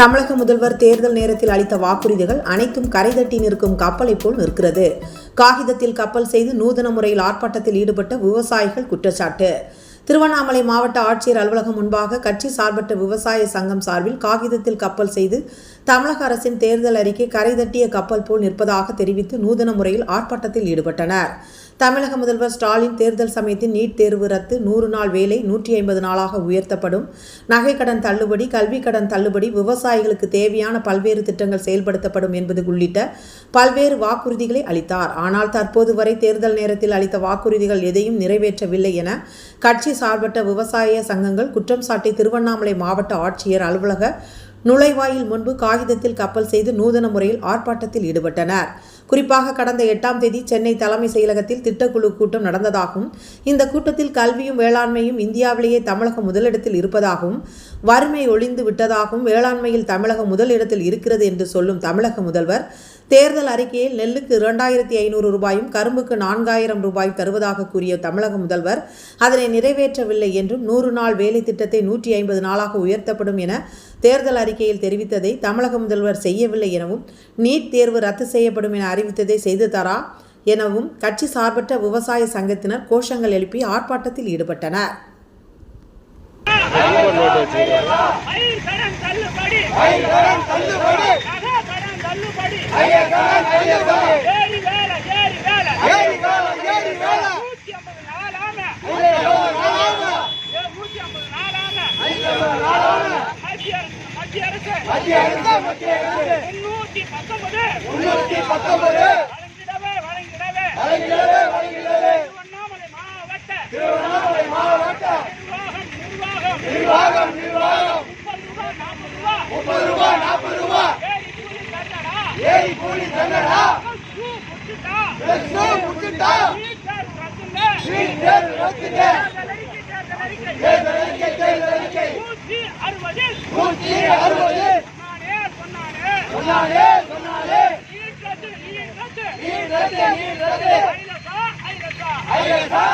தமிழக முதல்வர் தேர்தல் நேரத்தில் அளித்த வாக்குறுதிகள் அனைத்தும் கரை தட்டி நிற்கும் கப்பலை போல் நிற்கிறது. காகிதத்தில் கப்பல் செய்து நூதன முறையில் ஆர்ப்பாட்டத்தில் ஈடுபட்ட விவசாயிகள் குற்றச்சாட்டு. திருவண்ணாமலை மாவட்ட ஆட்சியர் அலுவலகம் முன்பாக கட்சி சார்பற்ற விவசாய சங்கம் சார்பில் காகிதத்தில் கப்பல் செய்து தமிழக அரசின் தேர்தல் அறிக்கை கரை தட்டிய கப்பல் போல் நிற்பதாக தெரிவித்து நூதன முறையில் ஆர்ப்பாட்டத்தில் ஈடுபட்டனர். தமிழக முதல்வர் ஸ்டாலின் தேர்தல் சமயத்தில் நீட் தேர்வு ரத்து நூறு நாள் வேலை நூற்றி ஐம்பது நாளாக உயர்த்தப்படும். நகைக்கடன் தள்ளுபடி கல்விக் கடன் தள்ளுபடி விவசாயிகளுக்கு தேவையான பல்வேறு திட்டங்கள் செயல்படுத்தப்படும் என்பது உள்ளிட்ட பல்வேறு வாக்குறுதிகளை அளித்தார். ஆனால் தற்போது வரை தேர்தல் நேரத்தில் அளித்த வாக்குறுதிகள் எதையும் நிறைவேற்றவில்லை என கட்சி சார்பற்ற விவசாய சங்கங்கள் குற்றம் சாட்டி திருவண்ணாமலை மாவட்ட ஆட்சியர் அலுவலக நுழைவாயில் முன்பு காகிதத்தில் கப்பல் செய்து நூதன முறையில் ஆர்ப்பாட்டத்தில் ஈடுபட்டனர். குறிப்பாக கடந்த எட்டாம் தேதி சென்னை தலைமை செயலகத்தில் திட்டக்குழு கூட்டம் நடந்ததாகவும் இந்த கூட்டத்தில் கல்வியும் வேளாண்மையும் இந்தியாவிலேயே தமிழகம் முதலிடத்தில் இருப்பதாகவும் வறுமை ஒழிந்து விட்டதாகவும் வேளாண்மையில் தமிழகம் முதலிடத்தில் இருக்கிறது என்று சொல்லும் தமிழக முதல்வர் தேர்தல் அறிக்கையில் நெல்லுக்கு இரண்டாயிரத்தி ஐநூறு ரூபாயும் கரும்புக்கு நான்காயிரம் ரூபாய் தருவதாக கூறிய தமிழக முதல்வர் அதனை நிறைவேற்றவில்லை என்றும் நூறு நாள் வேலை திட்டத்தை நூற்றி ஐம்பது நாளாக உயர்த்தப்படும் என தேர்தல் அறிக்கையில் தெரிவித்ததை தமிழக முதல்வர் செய்யவில்லை எனவும் நீட் தேர்வு ரத்து செய்யப்படும் என அறிவித்ததை செய்து தரா எனவும் கட்சி சார்பற்ற விவசாய சங்கத்தினர் கோஷங்கள் எழுப்பி ஆர்ப்பாட்டத்தில் ஈடுபட்டனர். பயிர் கடன் தள்ளுபடி பயிர் கடன் தள்ளுபடி நகை கடன் தள்ளுபடி நகை கடன் தள்ளுபடி ஏரி வேலை ஏரி வேலை ஏரி வேலை ஏரி வேலை நூற்றி ஐம்பது நாளான நூற்றி ஐம்பது நாளான மத்திய அரசு மத்திய அரசு மத்திய அரசு மத்திய அரசு. முன்னூற்றி பத்தொன்பது. முன்னூற்றி பத்தொன்பது. வழங்கிடவே வழங்கிடவே. வழங்கிடவே வழங்கிடவே. திருவண்ணாமலை மாவட்ட. திருவண்ணாமலை மாவட்ட. நிர்வாகம் நிர்வாகம். நிர்வாகம் நிர்வாகம். முப்பது ரூபாய் நாற்பது ரூபாய் முப்பது ரூபாய் நாற்பது ரூபாய் ஏரி நூற்றி அறுபது சொன்னாலே சொன்னாலே நீர் ரத்து நீர் ரத்து நீர் ரத்து ஐரசா ஐரசா